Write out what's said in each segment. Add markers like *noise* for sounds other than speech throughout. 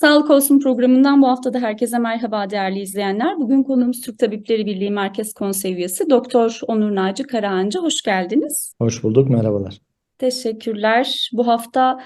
Sağlık Olsun programından bu hafta da herkese merhaba değerli izleyenler. Bugün konuğumuz Türk Tabipleri Birliği Merkez Konsey Üyesi Doktor Onur Naci Karahancı. Hoş geldiniz. Hoş bulduk, merhabalar. Teşekkürler. Bu hafta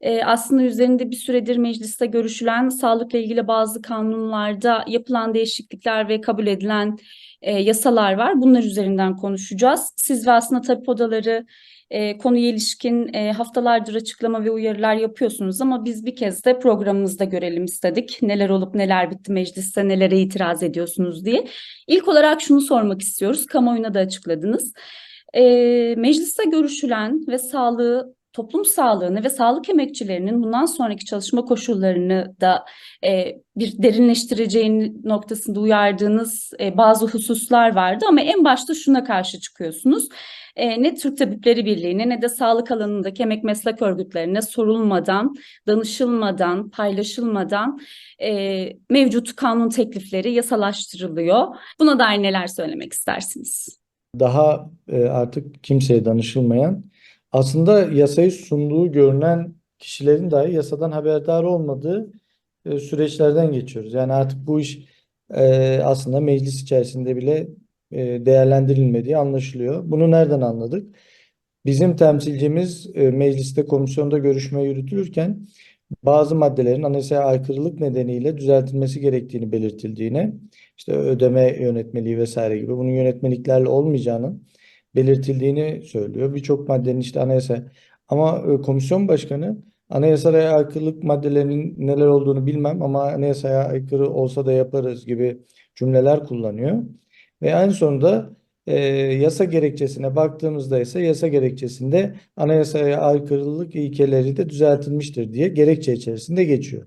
e, aslında üzerinde bir süredir mecliste görüşülen sağlıkla ilgili bazı kanunlarda yapılan değişiklikler ve kabul edilen e, yasalar var. Bunlar üzerinden konuşacağız. Siz ve aslında tabip odaları e, konuya ilişkin e, haftalardır açıklama ve uyarılar yapıyorsunuz ama biz bir kez de programımızda görelim istedik. Neler olup neler bitti mecliste, nelere itiraz ediyorsunuz diye. İlk olarak şunu sormak istiyoruz. Kamuoyuna da açıkladınız. E, mecliste görüşülen ve sağlığı toplum sağlığını ve sağlık emekçilerinin bundan sonraki çalışma koşullarını da e, bir derinleştireceğini noktasında uyardığınız e, bazı hususlar vardı ama en başta şuna karşı çıkıyorsunuz. E, ne Türk Tabipleri Birliği'ne ne de sağlık alanındaki emek meslek örgütlerine sorulmadan, danışılmadan, paylaşılmadan e, mevcut kanun teklifleri yasalaştırılıyor. Buna dair neler söylemek istersiniz? Daha e, artık kimseye danışılmayan, aslında yasayı sunduğu görünen kişilerin dahi yasadan haberdar olmadığı e, süreçlerden geçiyoruz. Yani artık bu iş e, aslında meclis içerisinde bile e, değerlendirilmediği anlaşılıyor. Bunu nereden anladık? Bizim temsilcimiz e, mecliste komisyonda görüşme yürütülürken bazı maddelerin anayasaya aykırılık nedeniyle düzeltilmesi gerektiğini belirtildiğini, işte ödeme yönetmeliği vesaire gibi bunun yönetmeliklerle olmayacağının belirtildiğini söylüyor. Birçok maddenin işte anayasa ama e, komisyon başkanı anayasaya aykırılık maddelerinin neler olduğunu bilmem ama anayasaya aykırı olsa da yaparız gibi cümleler kullanıyor. Ve en sonunda e, yasa gerekçesine baktığımızda ise yasa gerekçesinde anayasaya aykırılık ilkeleri de düzeltilmiştir diye gerekçe içerisinde geçiyor.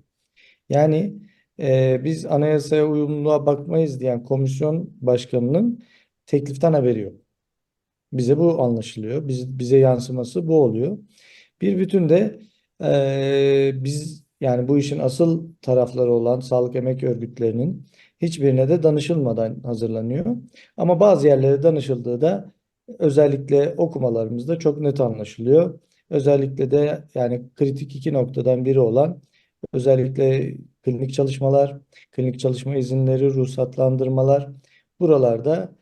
Yani e, biz anayasaya uyumluluğa bakmayız diyen komisyon başkanının tekliften haberi yok. Bize bu anlaşılıyor. Biz, bize yansıması bu oluyor. Bir bütün de e, biz yani bu işin asıl tarafları olan sağlık emek örgütlerinin hiçbirine de danışılmadan hazırlanıyor. Ama bazı yerlere danışıldığı da özellikle okumalarımızda çok net anlaşılıyor. Özellikle de yani kritik iki noktadan biri olan özellikle klinik çalışmalar, klinik çalışma izinleri, ruhsatlandırmalar buralarda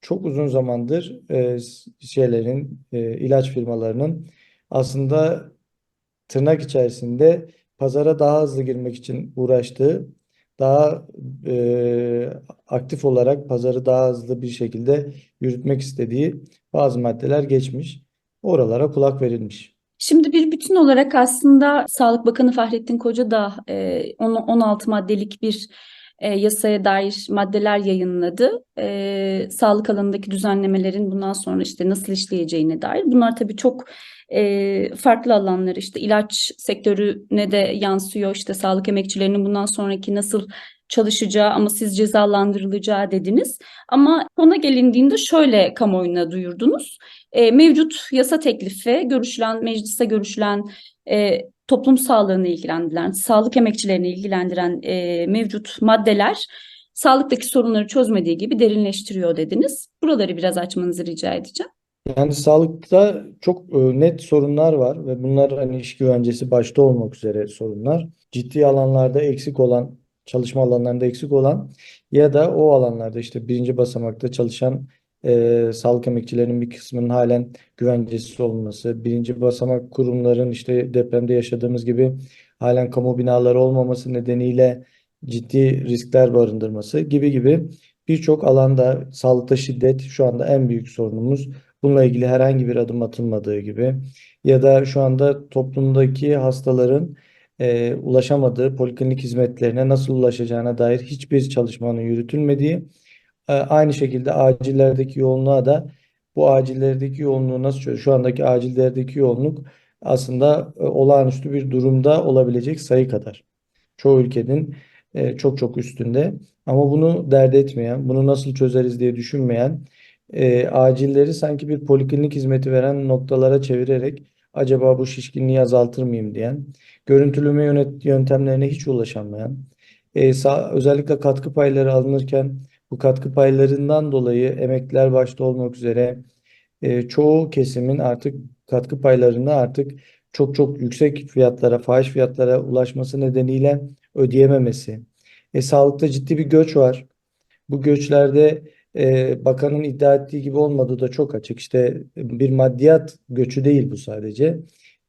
çok uzun zamandır e, şeylerin e, ilaç firmalarının aslında tırnak içerisinde pazara daha hızlı girmek için uğraştığı daha e, aktif olarak pazarı daha hızlı bir şekilde yürütmek istediği bazı maddeler geçmiş. Oralara kulak verilmiş. Şimdi bir bütün olarak aslında Sağlık Bakanı Fahrettin Koca da e, 16 maddelik bir e, yasaya dair maddeler yayınladı. E, sağlık alanındaki düzenlemelerin bundan sonra işte nasıl işleyeceğine dair. Bunlar tabii çok e, farklı alanlar işte ilaç sektörüne de yansıyor. İşte sağlık emekçilerinin bundan sonraki nasıl çalışacağı ama siz cezalandırılacağı dediniz. Ama ona gelindiğinde şöyle kamuoyuna duyurdunuz. E, mevcut yasa teklifi görüşülen, mecliste görüşülen e, toplum sağlığını ilgilendiren, sağlık emekçilerini ilgilendiren e, mevcut maddeler sağlıktaki sorunları çözmediği gibi derinleştiriyor dediniz. Buraları biraz açmanızı rica edeceğim. Yani sağlıkta çok e, net sorunlar var ve bunlar hani iş güvencesi başta olmak üzere sorunlar. Ciddi alanlarda eksik olan, çalışma alanlarında eksik olan ya da o alanlarda işte birinci basamakta çalışan e, sağlık emekçilerinin bir kısmının halen güvencesiz olması, birinci basamak kurumların işte depremde yaşadığımız gibi halen kamu binaları olmaması nedeniyle ciddi riskler barındırması gibi gibi birçok alanda sağlıkta şiddet şu anda en büyük sorunumuz. Bununla ilgili herhangi bir adım atılmadığı gibi ya da şu anda toplumdaki hastaların e, ulaşamadığı poliklinik hizmetlerine nasıl ulaşacağına dair hiçbir çalışmanın yürütülmediği aynı şekilde acillerdeki yoğunluğa da bu acillerdeki yoğunluğu nasıl çözüyor? Şu andaki acillerdeki yoğunluk aslında e, olağanüstü bir durumda olabilecek sayı kadar. Çoğu ülkenin e, çok çok üstünde. Ama bunu dert etmeyen, bunu nasıl çözeriz diye düşünmeyen, e, acilleri sanki bir poliklinik hizmeti veren noktalara çevirerek acaba bu şişkinliği azaltır mıyım diyen, görüntüleme yöntemlerine hiç ulaşamayan, özellikle katkı payları alınırken bu katkı paylarından dolayı emekliler başta olmak üzere e, çoğu kesimin artık katkı paylarını artık çok çok yüksek fiyatlara, fahiş fiyatlara ulaşması nedeniyle ödeyememesi. E, sağlıkta ciddi bir göç var. Bu göçlerde e, bakanın iddia ettiği gibi olmadığı da çok açık. İşte bir maddiyat göçü değil bu sadece.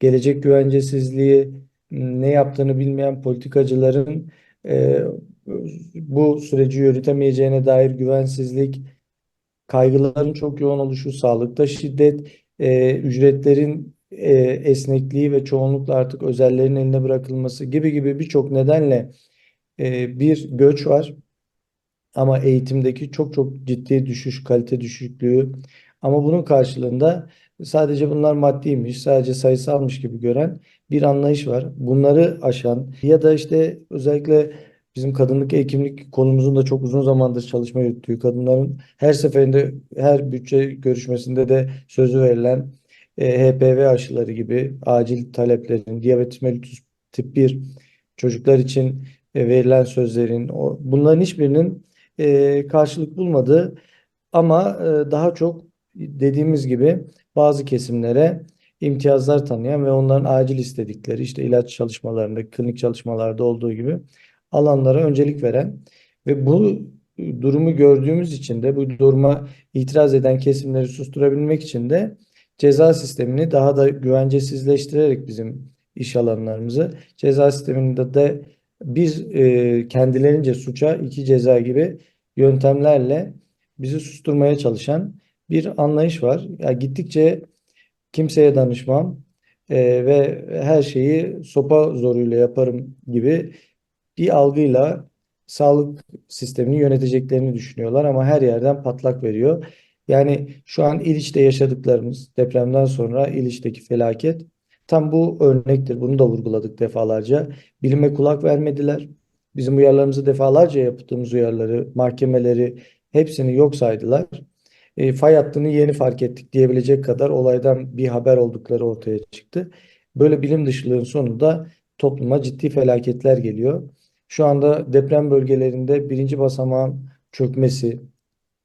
Gelecek güvencesizliği, ne yaptığını bilmeyen politikacıların e, bu süreci yürütemeyeceğine dair güvensizlik, kaygıların çok yoğun oluşu, sağlıkta şiddet, e, ücretlerin e, esnekliği ve çoğunlukla artık özellerin eline bırakılması gibi gibi birçok nedenle e, bir göç var. Ama eğitimdeki çok çok ciddi düşüş, kalite düşüklüğü. Ama bunun karşılığında sadece bunlar maddiymiş, sadece sayısalmış gibi gören bir anlayış var. Bunları aşan ya da işte özellikle bizim kadınlık hekimlik konumuzun da çok uzun zamandır çalışma yürüttüğü kadınların her seferinde her bütçe görüşmesinde de sözü verilen e, HPV aşıları gibi acil taleplerin, diyabet mellitus tip 1 çocuklar için e, verilen sözlerin o, bunların hiçbirinin e, karşılık bulmadığı ama e, daha çok dediğimiz gibi bazı kesimlere imtiyazlar tanıyan ve onların acil istedikleri işte ilaç çalışmalarında, klinik çalışmalarda olduğu gibi alanlara öncelik veren ve bu durumu gördüğümüz için de bu duruma itiraz eden kesimleri susturabilmek için de ceza sistemini daha da güvencesizleştirerek bizim iş alanlarımızı ceza sisteminde de biz e, kendilerince suça iki ceza gibi yöntemlerle bizi susturmaya çalışan bir anlayış var. Ya gittikçe kimseye danışmam e, ve her şeyi sopa zoruyla yaparım gibi bir algıyla sağlık sistemini yöneteceklerini düşünüyorlar ama her yerden patlak veriyor. Yani şu an İliç'te yaşadıklarımız depremden sonra İliç'teki felaket tam bu örnektir. Bunu da vurguladık defalarca. Bilime kulak vermediler. Bizim uyarılarımızı defalarca yaptığımız uyarıları, mahkemeleri hepsini yok saydılar. E, fay hattını yeni fark ettik diyebilecek kadar olaydan bir haber oldukları ortaya çıktı. Böyle bilim dışılığın sonunda topluma ciddi felaketler geliyor. Şu anda deprem bölgelerinde birinci basamağın çökmesi,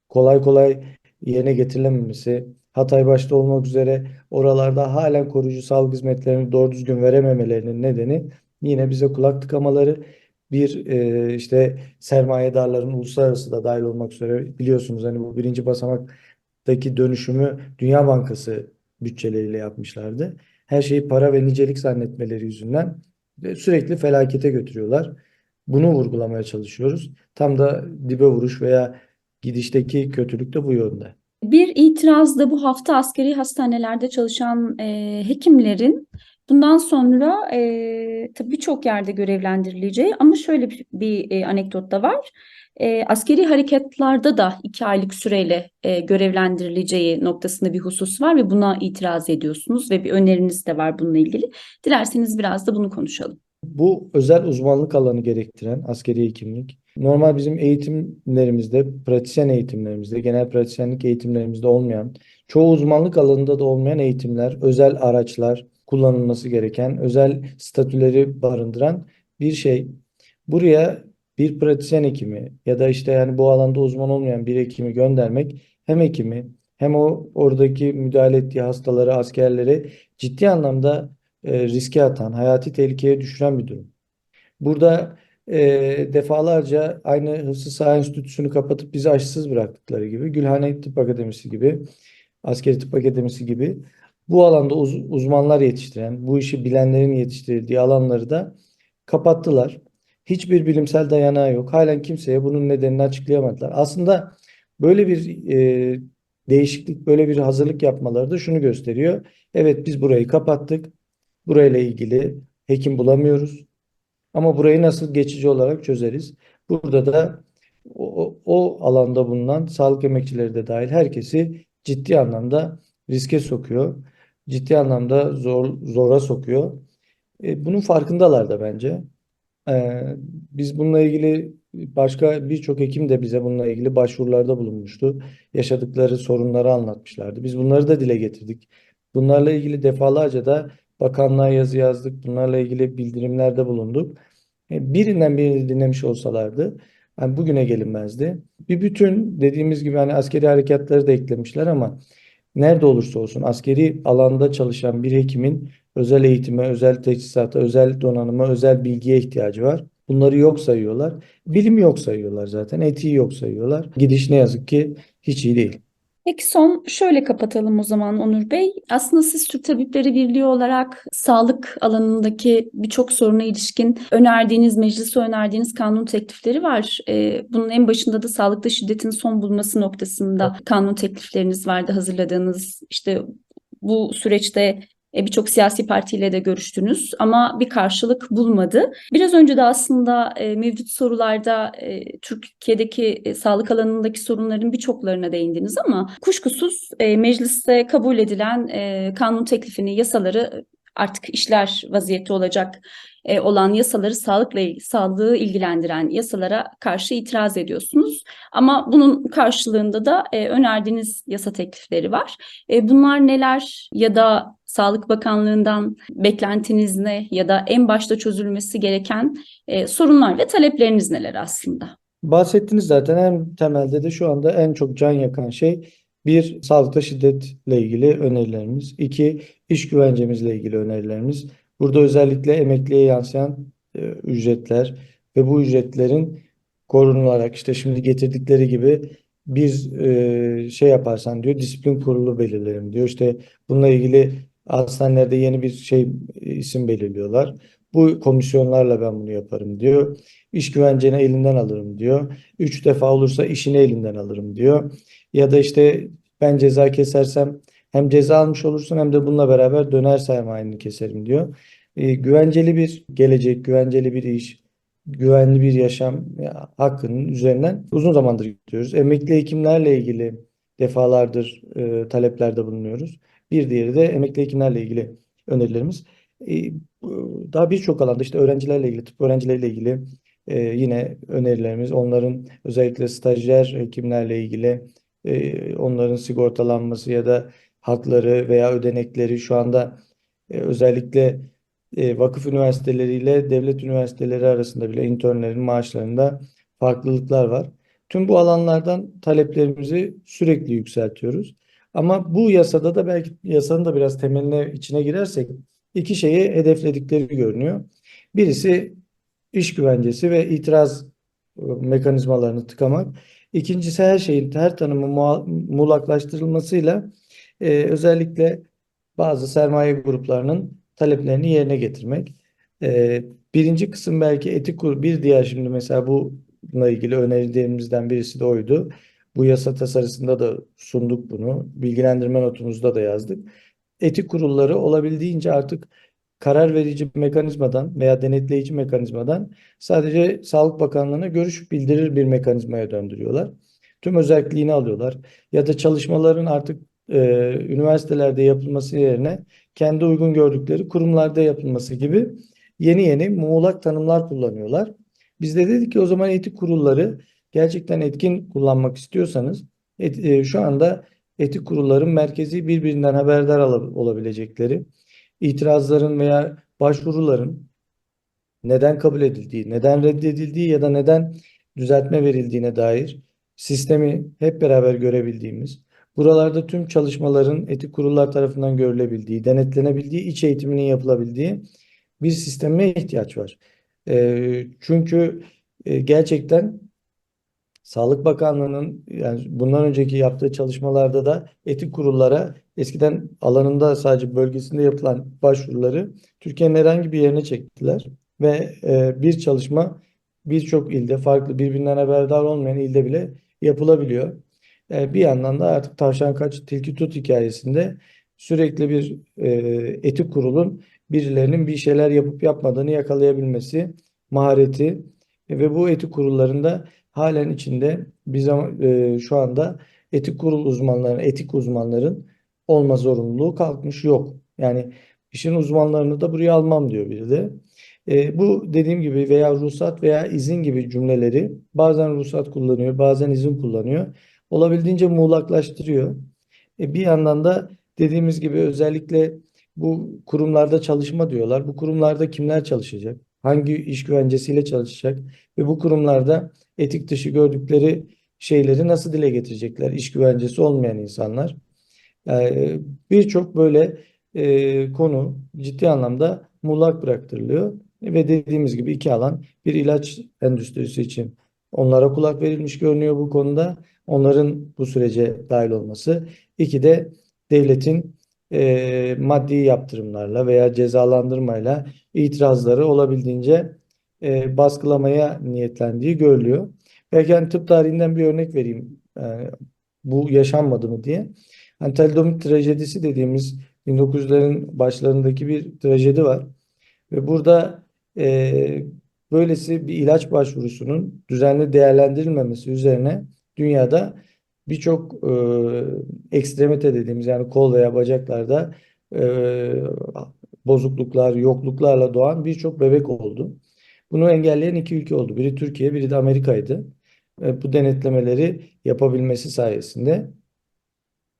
kolay kolay yerine getirilememesi, Hatay başta olmak üzere oralarda halen koruyucu sağlık hizmetlerini doğru düzgün verememelerinin nedeni yine bize kulak tıkamaları bir e, işte sermayedarların uluslararası da dahil olmak üzere biliyorsunuz hani bu birinci basamaktaki dönüşümü Dünya Bankası bütçeleriyle yapmışlardı. Her şeyi para ve nicelik zannetmeleri yüzünden sürekli felakete götürüyorlar. Bunu vurgulamaya çalışıyoruz. Tam da dibe vuruş veya gidişteki kötülük de bu yönde. Bir itiraz da bu hafta askeri hastanelerde çalışan e, hekimlerin bundan sonra e, tabii birçok yerde görevlendirileceği ama şöyle bir, bir e, anekdot da var. E, askeri harekatlarda da iki aylık süreyle e, görevlendirileceği noktasında bir husus var ve buna itiraz ediyorsunuz ve bir öneriniz de var bununla ilgili. Dilerseniz biraz da bunu konuşalım. Bu özel uzmanlık alanı gerektiren askeri hekimlik normal bizim eğitimlerimizde, pratisyen eğitimlerimizde, genel pratisyenlik eğitimlerimizde olmayan, çoğu uzmanlık alanında da olmayan eğitimler, özel araçlar kullanılması gereken, özel statüleri barındıran bir şey. Buraya bir pratisyen hekimi ya da işte yani bu alanda uzman olmayan bir hekimi göndermek hem hekimi hem o oradaki müdahale ettiği hastaları, askerleri ciddi anlamda e, riske atan, hayati tehlikeye düşüren bir durum. Burada e, defalarca aynı Hıfzı Saha Enstitüsü'nü kapatıp bizi aşısız bıraktıkları gibi, Gülhane Tıp Akademisi gibi, Askeri Tıp Akademisi gibi bu alanda uz uzmanlar yetiştiren, bu işi bilenlerin yetiştirdiği alanları da kapattılar. Hiçbir bilimsel dayanağı yok. Halen kimseye bunun nedenini açıklayamadılar. Aslında böyle bir e, değişiklik, böyle bir hazırlık yapmaları da şunu gösteriyor. Evet biz burayı kapattık. Burayla ilgili hekim bulamıyoruz. Ama burayı nasıl geçici olarak çözeriz? Burada da o, o alanda bulunan sağlık emekçileri de dahil herkesi ciddi anlamda riske sokuyor. Ciddi anlamda zor, zora sokuyor. E, bunun farkındalar da bence. E, biz bununla ilgili başka birçok hekim de bize bununla ilgili başvurularda bulunmuştu. Yaşadıkları sorunları anlatmışlardı. Biz bunları da dile getirdik. Bunlarla ilgili defalarca da bakanlığa yazı yazdık. Bunlarla ilgili bildirimlerde bulunduk. E, birinden birini dinlemiş olsalardı yani bugüne gelinmezdi. Bir bütün dediğimiz gibi hani askeri harekatları da eklemişler ama nerede olursa olsun askeri alanda çalışan bir hekimin özel eğitime, özel teçhizata, özel donanıma, özel bilgiye ihtiyacı var. Bunları yok sayıyorlar. Bilim yok sayıyorlar zaten. Etiği yok sayıyorlar. Gidiş ne yazık ki hiç iyi değil. Peki son şöyle kapatalım o zaman Onur Bey. Aslında siz Türk Tabipleri Birliği olarak sağlık alanındaki birçok soruna ilişkin önerdiğiniz, meclise önerdiğiniz kanun teklifleri var. Ee, bunun en başında da sağlıkta şiddetin son bulması noktasında kanun teklifleriniz vardı hazırladığınız. İşte bu süreçte e, birçok siyasi partiyle de görüştünüz ama bir karşılık bulmadı. Biraz önce de aslında e, mevcut sorularda e, Türkiye'deki e, sağlık alanındaki sorunların birçoklarına değindiniz ama kuşkusuz mecliste kabul edilen kanun teklifini, yasaları artık işler vaziyette olacak e, olan yasaları sağlıkla sağlığı ilgilendiren yasalara karşı itiraz ediyorsunuz. Ama bunun karşılığında da e, önerdiğiniz yasa teklifleri var. E, bunlar neler ya da Sağlık Bakanlığı'ndan beklentiniz ne ya da en başta çözülmesi gereken e, sorunlar ve talepleriniz neler aslında? Bahsettiniz zaten en temelde de şu anda en çok can yakan şey bir sağlıkta şiddetle ilgili önerilerimiz, iki iş güvencemizle ilgili önerilerimiz. Burada özellikle emekliye yansıyan e, ücretler ve bu ücretlerin korunularak işte şimdi getirdikleri gibi bir e, şey yaparsan diyor disiplin kurulu belirlerim diyor. İşte bununla ilgili hastanelerde yeni bir şey isim belirliyorlar. Bu komisyonlarla ben bunu yaparım diyor. İş güvenceni elinden alırım diyor. Üç defa olursa işini elinden alırım diyor. Ya da işte ben ceza kesersem hem ceza almış olursun hem de bununla beraber döner sermayeni keserim diyor. E, güvenceli bir gelecek, güvenceli bir iş, güvenli bir yaşam ya, hakkının üzerinden uzun zamandır gidiyoruz. Emekli hekimlerle ilgili defalardır e, taleplerde bulunuyoruz. Bir diğeri de emekli hekimlerle ilgili önerilerimiz. E, bu- daha birçok alanda işte öğrencilerle ilgili, tıp öğrencileriyle ilgili e, yine önerilerimiz, onların özellikle stajyer hekimlerle ilgili e, onların sigortalanması ya da hakları veya ödenekleri şu anda e, özellikle vakıf üniversiteleriyle devlet üniversiteleri arasında bile internlerin maaşlarında farklılıklar var. Tüm bu alanlardan taleplerimizi sürekli yükseltiyoruz. Ama bu yasada da belki yasanın da biraz temeline içine girersek iki şeyi hedefledikleri görünüyor. Birisi iş güvencesi ve itiraz e, mekanizmalarını tıkamak. İkincisi her şeyin her tanımın muha- muğlaklaştırılmasıyla e, özellikle bazı sermaye gruplarının taleplerini yerine getirmek. E, birinci kısım belki etik kur bir diğer şimdi mesela bununla ilgili önerilerimizden birisi de oydu. Bu yasa tasarısında da sunduk bunu. Bilgilendirme notumuzda da yazdık. Etik kurulları olabildiğince artık karar verici mekanizmadan veya denetleyici mekanizmadan sadece Sağlık Bakanlığı'na görüş bildirir bir mekanizmaya döndürüyorlar. Tüm özelliğini alıyorlar. Ya da çalışmaların artık e, üniversitelerde yapılması yerine kendi uygun gördükleri kurumlarda yapılması gibi yeni yeni muğlak tanımlar kullanıyorlar. Biz de dedik ki o zaman etik kurulları gerçekten etkin kullanmak istiyorsanız et- e, şu anda etik kurulların merkezi birbirinden haberdar olabilecekleri itirazların veya başvuruların neden kabul edildiği, neden reddedildiği ya da neden düzeltme verildiğine dair sistemi hep beraber görebildiğimiz, buralarda tüm çalışmaların etik kurullar tarafından görülebildiği, denetlenebildiği, iç eğitiminin yapılabildiği bir sisteme ihtiyaç var. Çünkü gerçekten Sağlık Bakanlığı'nın yani bundan önceki yaptığı çalışmalarda da etik kurullara eskiden alanında sadece bölgesinde yapılan başvuruları Türkiye'nin herhangi bir yerine çektiler ve e, bir çalışma birçok ilde farklı birbirinden haberdar olmayan ilde bile yapılabiliyor. E, bir yandan da artık tavşan kaç tilki tut hikayesinde sürekli bir e, etik kurulun birilerinin bir şeyler yapıp yapmadığını yakalayabilmesi mahareti ve bu etik kurullarında halen içinde biz e, şu anda etik kurul uzmanları, etik uzmanların olma zorunluluğu kalkmış yok. Yani işin uzmanlarını da buraya almam diyor biri de. E, bu dediğim gibi veya ruhsat veya izin gibi cümleleri bazen ruhsat kullanıyor, bazen izin kullanıyor. Olabildiğince muğlaklaştırıyor. E, bir yandan da dediğimiz gibi özellikle bu kurumlarda çalışma diyorlar. Bu kurumlarda kimler çalışacak? Hangi iş güvencesiyle çalışacak? Ve bu kurumlarda etik dışı gördükleri şeyleri nasıl dile getirecekler? İş güvencesi olmayan insanlar. Ee, birçok böyle e, konu ciddi anlamda muğlak bıraktırılıyor. Ve dediğimiz gibi iki alan bir ilaç endüstrisi için onlara kulak verilmiş görünüyor bu konuda. Onların bu sürece dahil olması. İki de devletin e, maddi yaptırımlarla veya cezalandırmayla itirazları olabildiğince e, baskılamaya niyetlendiği görülüyor. Belki hani tıp tarihinden bir örnek vereyim. Yani bu yaşanmadı mı diye. Hani talidomid trajedisi dediğimiz 1900'lerin başlarındaki bir trajedi var. Ve burada e, böylesi bir ilaç başvurusunun düzenli değerlendirilmemesi üzerine dünyada birçok e, ekstremite dediğimiz yani kol veya bacaklarda e, bozukluklar, yokluklarla doğan birçok bebek oldu. Bunu engelleyen iki ülke oldu. Biri Türkiye, biri de Amerika'ydı. E, bu denetlemeleri yapabilmesi sayesinde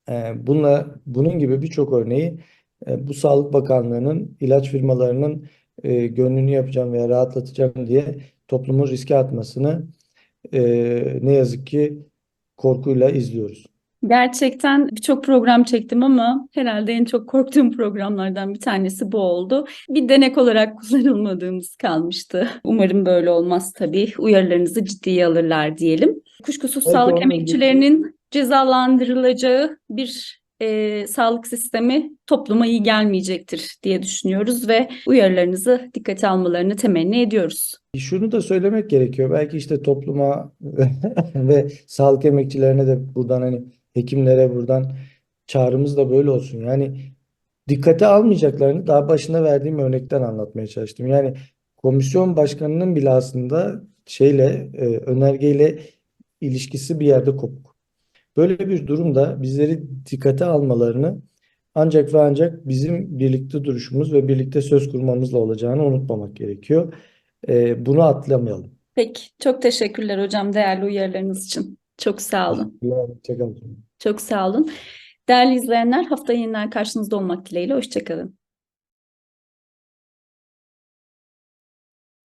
e, bununla, bunun gibi birçok örneği e, bu Sağlık Bakanlığı'nın ilaç firmalarının e, gönlünü yapacağım veya rahatlatacağım diye toplumun riske atmasını e, ne yazık ki korkuyla izliyoruz. Gerçekten birçok program çektim ama herhalde en çok korktuğum programlardan bir tanesi bu oldu. Bir denek olarak *laughs* kullanılmadığımız kalmıştı. Umarım böyle olmaz tabii. Uyarılarınızı ciddiye alırlar diyelim. Kuşkusuz Belki sağlık emekçilerinin cezalandırılacağı bir e, sağlık sistemi topluma iyi gelmeyecektir diye düşünüyoruz ve uyarılarınızı dikkate almalarını temenni ediyoruz. Şunu da söylemek gerekiyor. Belki işte topluma *laughs* ve sağlık emekçilerine de buradan hani hekimlere buradan çağrımız da böyle olsun. Yani dikkate almayacaklarını daha başına verdiğim örnekten anlatmaya çalıştım. Yani komisyon başkanının bile aslında şeyle e, önergeyle ilişkisi bir yerde kopuk. Böyle bir durumda bizleri dikkate almalarını ancak ve ancak bizim birlikte duruşumuz ve birlikte söz kurmamızla olacağını unutmamak gerekiyor. E, bunu atlamayalım. Peki, çok teşekkürler hocam değerli uyarılarınız için. Çok sağ olun. Hoşçakalın. Çok sağ olun. Değerli izleyenler, haftaya yeniden karşınızda olmak dileğiyle. Hoşçakalın.